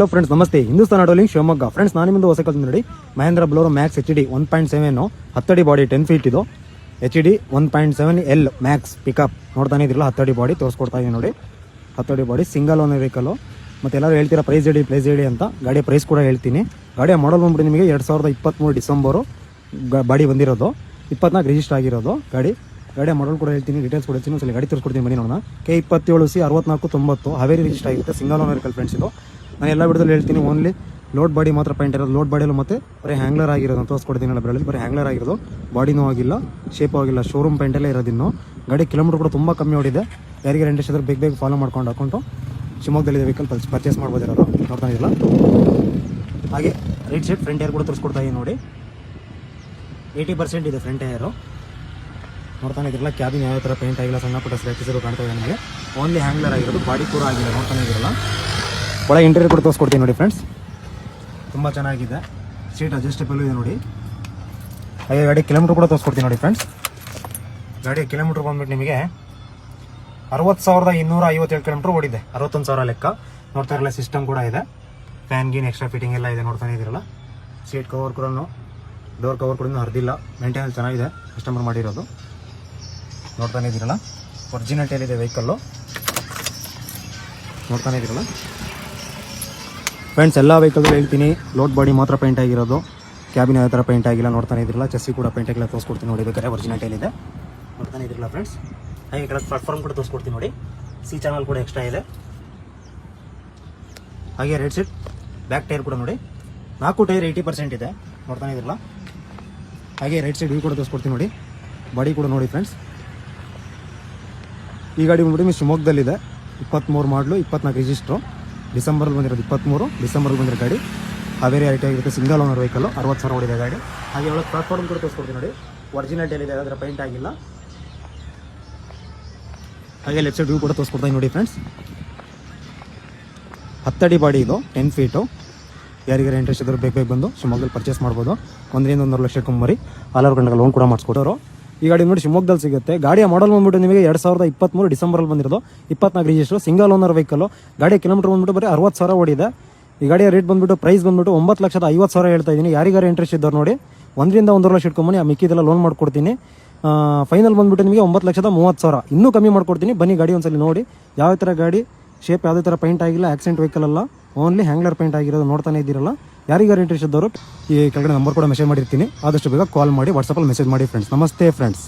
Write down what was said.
Hello friends ನಮಸ್ತೆ. Hindustan ಆಟೋಲಿಂಗ್ Shivamogga. Friends ನಾನು ನಿಮ್ಮದು ಹೊಸ ಕಲ್ತು ನೋಡಿ. Mahindra Bolero Maxx H D one point seven ಹತ್ತಡಿ body ten feet ಇದು. H D one point seven L Maxx pickup ನೋಡ್ತಾನೆ ಇದ್ರಲ್ಲ ಹತ್ತಡಿ ಬಾಡಿ ತೋರಿಸ್ಕೊಡ್ತಾ ಇದೀನಿ ನೋಡಿ. ಹತ್ತಡಿ ಬಾಡಿ ಸಿಂಗಲ್ ಓನರ್ ವೆಹಿಕಲು ಮತ್ತೆ ಎಲ್ಲರೂ ಹೇಳ್ತೀರಾ ಪ್ರೈಸ್ ಹೇಳಿ ಪ್ರೈಸ್ ಹೇಳಿ ಅಂತ. ಗಾಡಿಯ ಪ್ರೈಸ್ ಕೂಡ ಹೇಳ್ತೀನಿ. ಗಾಡಿಯ ಮಾಡಲ್ ಬಂದ್ಬಿಟ್ಟು ನಿಮಗೆ ಎರಡು ಸಾವಿರದ ಇಪ್ಪತ್ತ್ಮೂರು ಡಿಸೆಂಬರು ಬಾಡಿ ಬಂದಿರೋದು. ಇಪ್ಪತ್ನಾಲ್ಕು ರಿಜಿಸ್ಟರ್ ಆಗಿರೋದು ಗಾಡಿ. ಗಾಡಿಯ ಮಾಡಲ್ ಕೂಡ ಹೇಳ್ತೀನಿ ಡೀಟೇಲ್ಸ್ ಕೂಡ ಹೇಳ್ತೀನಿ. ಗಾಡಿ ತೋರಿಸ್ಕೊಡ್ತೀನಿ, ಬನ್ನಿ ನೋಡೋಣ. ಕೆ ಇಪ್ಪತ್ತೇಳು ಸಿ ಅರವತ್ನಾಲ್ಕು ತೊಂಬತ್ತು. ಹಾವೇರಿ ರಿಜಿಸ್ಟರ್ ಆಗಿರುತ್ತೆ ಸಿಂಗಲ್ ಓನರ್ ವೆಹಿಕಲ್ ಫ್ರೆಂಡ್ಸ್ ಇದು. ನಾನು ಎಲ್ಲ ವಿಡಿಯೋದಲ್ಲಿ ಹೇಳ್ತೀನಿ ಓನ್ಲಿ ಲೋಡ್ ಬಾಡಿ ಮಾತ್ರ ಪೇಂಟ್ ಇರೋದು. ಲೋಡ್ ಬಾಡಿಯಲ್ಲೂ ಮತ್ತೆ ಬರೀ ಹ್ಯಾಂಗ್ಲರ್ ಆಗಿರೋದು ತೋರಿಸ್ಕೊಡ್ತೀನಿ ಬರಲಿ ಬರೀ ಹ್ಯಾಂಗ್ಲರ್ ಆಗಿರೋದು. ಬಾಡಿನೂ ಆಗಿಲ್ಲ ಶೇಪ್ ಆಗಿಲ್ಲ. ಶೋರೂಮ್ ಪೇಂಟಲ್ಲೇ ಇರೋದಿನ್ನು ಗಾಡಿ ಕಿಲೋಮೀಟರ್ ಕೂಡ ತುಂಬ ಕಮ್ಮಿ ಓಡಿದೆ. ಯಾರಿಗೆ ರೆಂಟ್ ಇಷ್ಟಾದ್ರೆ ಬೇಗ ಬೇಗ ಫಾಲೋ ಮಾಡ್ಕೊಂಡು ಹಾಕೊಂಡು ಶಿವಮೊಗ್ಗದಲ್ಲಿ ವೆಹಿಕಲ್ ಪರ್ಚೇಸ್ ಮಾಡ್ಬೋದಿರೋದು ನೋಡ್ತಾ ಇಲ್ಲ ಹಾಗೆ ರೈಟ್ ಸೈಡ್ ಫ್ರಂಟ್ ಏರ್ ಕೂಡ ತೋರಿಸ್ಕೊಡ್ತಾ ಇದೆ ನೋಡಿ. ಏಯ್ಟಿ ಪರ್ಸೆಂಟ್ ಇದೆ ಫ್ರಂಟ್ ಏರು ನೋಡ್ತಾನೆ ಇದ್ರಲ್ಲ ಕ್ಯಾಬಿನ್ ಯಾವ ಥರ ಪೇಂಟ್ ಆಗಿಲ್ಲ, ಸಣ್ಣ ಪುಟ್ಟ ಸ್ಕ್ರಾಚಸ್ ಕಾಣ್ತಾ ಇದೆ ನನಗೆ ಓನ್ಲಿ ಹ್ಯಾಂಗ್ಲರ್ ಆಗಿರೋದು. ಬಾಡಿ ಕೂಡ ಆಗಿಲ್ಲ. ನೋಡ್ತಾನೆ ಇದ್ರಲ್ಲ ಒಳಗೆ ಇಂಟೀರಿಯರ್ ಕೂಡ ತೋರಿಸ್ಕೊಡ್ತೀನಿ ನೋಡಿ ಫ್ರೆಂಡ್ಸ್ ತುಂಬ ಚೆನ್ನಾಗಿದೆ. ಸೀಟ್ ಅಡ್ಜಸ್ಟೇಬಲ್ ಇದೆ ನೋಡಿ. ಹಾಗೆ ಗಾಡಿ ಕಿಲೋಮೀಟ್ರ್ ಕೂಡ ತೋರಿಸ್ಕೊಡ್ತೀನಿ ನೋಡಿ ಫ್ರೆಂಡ್ಸ್ ಗಾಡಿ ಕಿಲೋಮೀಟ್ರ್ ಬಂದ್ಬಿಟ್ಟು ನಿಮಗೆ ಅರವತ್ತು ಸಾವಿರದ ಇನ್ನೂರ ಐವತ್ತೇಳು ಕಿಲೋಮೀಟ್ರ್ ಓಡಿದೆ. ಅರವತ್ತೊಂದು ಸಾವಿರ ಲೆಕ್ಕ. ನೋಡ್ತಾ ಇರಲ್ಲ ಸಿಸ್ಟಮ್ ಕೂಡ ಇದೆ. ಫ್ಯಾನ್ ಗೀನ್ ಎಕ್ಸ್ಟ್ರಾ ಫಿಟ್ಟಿಂಗ್ ಎಲ್ಲ ಇದೆ ನೋಡ್ತಾನೆ ಇದ್ದೀರಲ್ಲ. ಸೀಟ್ ಕವರ್ ಕೂಡ ಡೋರ್ ಕವರ್ ಕೂಡ ಹರಿದಿಲ್ಲ. ಮೇಂಟೆನೆನ್ಸ್ ಚೆನ್ನಾಗಿದೆ. ಕಸ್ಟಮರ್ ಮಾಡಿರೋದು. ನೋಡ್ತಾನೆ ಇದ್ದೀರಲ್ಲ. ಒರಿಜಿನಲ್ ಇದೆ ವೆಹಿಕಲ್ಲು ನೋಡ್ತಾನೆ ಇದ್ದೀರಲ್ಲ. ಫ್ರೆಂಡ್ಸ್ ಎಲ್ಲ ವೆಹಿಕಲ್ ಹೇಳ್ತೀನಿ. ಲೋಡ್ ಬಾಡಿ ಮಾತ್ರ ಪೇಂಟ್ ಆಗಿರೋದು. ಕ್ಯಾಬಿನ್ ಯಾವ ಥರ ಪೇಂಟ್ ಆಗಿಲ್ಲ ನೋಡ್ತಾನೆ ಇದ್ರಲ್ಲ ಚೆಸ್ಸಿ ಕೂಡ ಪೇಂಟ್ ಆಗಿಲ್ಲ ತೋರಿಸ್ಕೊಡ್ತೀನಿ ನೋಡಿ ಬೇಕಾದ್ರೆ ಇದೆ. ನೋಡ್ತಾನೆ ಇದ್ರಲ್ಲ ಫ್ರೆಂಡ್ಸ್ ಹಾಗೆ ಕೆಳಗೆ ಪ್ಲಾಟ್ಫಾರ್ಮ್ ಕೂಡ ತೋರಿಸ್ಕೊಡ್ತೀನಿ ನೋಡಿ. ಸಿ ಚಾನಲ್ ಕೂಡ ಎಕ್ಸ್ಟ್ರಾ ಇದೆ. ಹಾಗೆ ರೆಡ್ ಸೀಟ್ ಬ್ಯಾಕ್ ಟೈರ್ ಕೂಡ ನೋಡಿ. ನಾಲ್ಕು ಟೈರ್ ಏಯ್ಟಿ ಪರ್ಸೆಂಟ್ ಇದೆ. ನೋಡ್ತಾನೆ ಇದ್ರಲ್ಲ. ಹಾಗೆ ರೈಟ್ ಸೈಡ್ ವ್ಯೂ ಕೂಡ ತೋರಿಸ್ಕೊಡ್ತೀನಿ ನೋಡಿ. ಬಾಡಿ ಕೂಡ ನೋಡಿ ಫ್ರೆಂಡ್ಸ್ ಈ ಗಾಡಿ ಬಂದ್ಬಿಟ್ಟು ಶಿವಮೊಗ್ಗದಲ್ಲಿದೆ. ಇಪ್ಪತ್ತ್ಮೂರು ಮಾಡಲು ಇಪ್ಪತ್ನಾಲ್ಕು ರಿಜಿಸ್ಟ್ರು ಡಿಸೆಂಬರಲ್ಲಿ ಬಂದಿರೋದು ಇಪ್ಪತ್ತ್ಮೂರು ಡಿಸೆಂಬರಲ್ಲಿ ಬಂದಿರೋ ಗಾಡಿ. ಹಾವೇರಿ ಐಟಿ ಆಗಿರುತ್ತೆ ಸಿಂಗಲ್ ಓನರ್ ವೆಹಿಕಲ್, ಅರವತ್ತು ಸಾವಿರ ಓಡಿದೆ ಗಾಡಿ. ಹಾಗೆ ಒಳಗೆ ಪ್ಲಾಟ್ಫಾರ್ಮ್ ಕೂಡ ತೋರಿಸ್ಕೊಡ್ತೀನಿ ನೋಡಿ. ಒರಿಜಿನಲ್ ಇದೆ ಅದರ ಪೇಂಟ್ ಆಗಿಲ್ಲ. ಹಾಗೆ ಲೆಫ್ಟ್ ಸೈಡ್ ವ್ಯೂ ಕೂಡ ತೋರಿಸ್ಕೊಡ್ತೀನಿ ನೋಡಿ ಫ್ರೆಂಡ್ಸ್ ಹತ್ತಡಿ ಬಾಡಿ ಇದು ಟೆನ್ ಫೀಟು ಯಾರಿಗಾರ ಇಂಟ್ರೆಸ್ಟ್ ಇದ್ದರೂ ಬೇಕು ಬೇಕು ಬಂದು ಶಿವಮೊಗ್ಗದಲ್ಲಿ ಪರ್ಚೇಸ್ ಮಾಡ್ಬೋದು. ಒಂದರಿಂದ ಒಂದೂವರೆ ಲಕ್ಷ ಕುಮ್ಮರಿ ಹಲವಾರು ಗಂಟೆಗೆ ಲೋನ್ ಕೂಡ ಮಾಡಿಸ್ಕೊಡೋರು. ಈ ಗಾಡಿ ನೋಡಿ ಶಿವಮೊಗ್ಗದಲ್ಲಿ ಸಿಗುತ್ತೆ. ಗಾಡಿಯ ಮಾಡಲ್ ಬಂದ್ಬಿಟ್ಟು ನಿಮಗೆ ಎರಡು ಸಾವಿರದ ಇಪ್ಪತ್ತ್ಮೂರು ಡಿಸೆಂಬರಲ್ಲಿ ಬಂದಿರೋದು. ಇಪ್ಪತ್ನಾಲ್ಕು ರಿಜಿಸ್ಟ್ರು ಸಿಂಗಲ್ ಓನರ್ ವೆಹಿಕಲ್ ಗಾಡಿ ಕಿಲೋಮೀಟರ್ ಬಂದ್ಬಿಟ್ಟು ಬರೀ ಅರವತ್ತು ಸಾವಿರ ಓಡಿದೆ. ಈ ಗಾಡಿಯ ರೇಟ್ ಬಂದ್ಬಿಟ್ಟು ಪ್ರೈಸ್ ಬಂದ್ಬಿಟ್ಟು ಒಂಬತ್ತು ಲಕ್ಷದ ಐವತ್ತು ಸಾವಿರ ಹೇಳ್ತಾ ಇದ್ದೀನಿ ಯಾರಿಗಾರು ಇಂಟ್ರೆಸ್ಟ್ ಇದ್ದವ್ರು ನೋಡಿ. ಒಂದರಿಂದ ಒಂದು ಲಕ್ಷ ಇಟ್ಕೊಂಬನಿ ಆ ಮಿಕ್ಕಿದೆಲ್ಲ ಲೋನ್ ಮಾಡ್ಕೊಡ್ತೀನಿ. ಫೈನಲ್ ಬಂದ್ಬಿಟ್ಟು ನಿಮಗೆ ಒಂಬತ್ತು ಲಕ್ಷದ ಮೂವತ್ತು ಸಾವಿರ. ಇನ್ನೂ ಕಮ್ಮಿ ಮಾಡ್ಕೊಡ್ತೀನಿ. ಬನ್ನಿ ಗಾಡಿ ಒಂದ್ಸಲಿ ನೋಡಿ. ಯಾವ ಥರ ಗಾಡಿ? ಶೇಪ್ ಯಾವುದೇ ಥರ ಪೇಂಟ್ ಆಗಿಲ್ಲ ಆಕ್ಸಿಡೆಂಟ್ ವೆಹಿಕಲ್ ಅಲ್ಲ. ಓನ್ಲಿ ಹ್ಯಾಂಗ್ಲರ್ ಪೇಂಟ್ ಆಗಿರೋದು ನೋಡ್ತಾನೆ ಇದ್ದೀರಲ್ಲ. ಯಾರಿಗಾರು ಇಂಟ್ರೆಸ್ಟ್ ಇದ್ದವರು ಈ ಕೆಳಗಡೆ ನಂಬರ್ ಕೂಡ ಮೆಸೇಜ್ ಮಾಡಿರ್ತೀನಿ. ಆದಷ್ಟು ಬೇಗ ಕಾಲ್ ಮಾಡಿ ವಾಟ್ಸಪ್ಪಲ್ಲಿ ಮೆಸೇಜ್ ಮಾಡಿ ಫ್ರೆಂಡ್ಸ್ ನಮಸ್ತೆ ಫ್ರೆಂಡ್ಸ್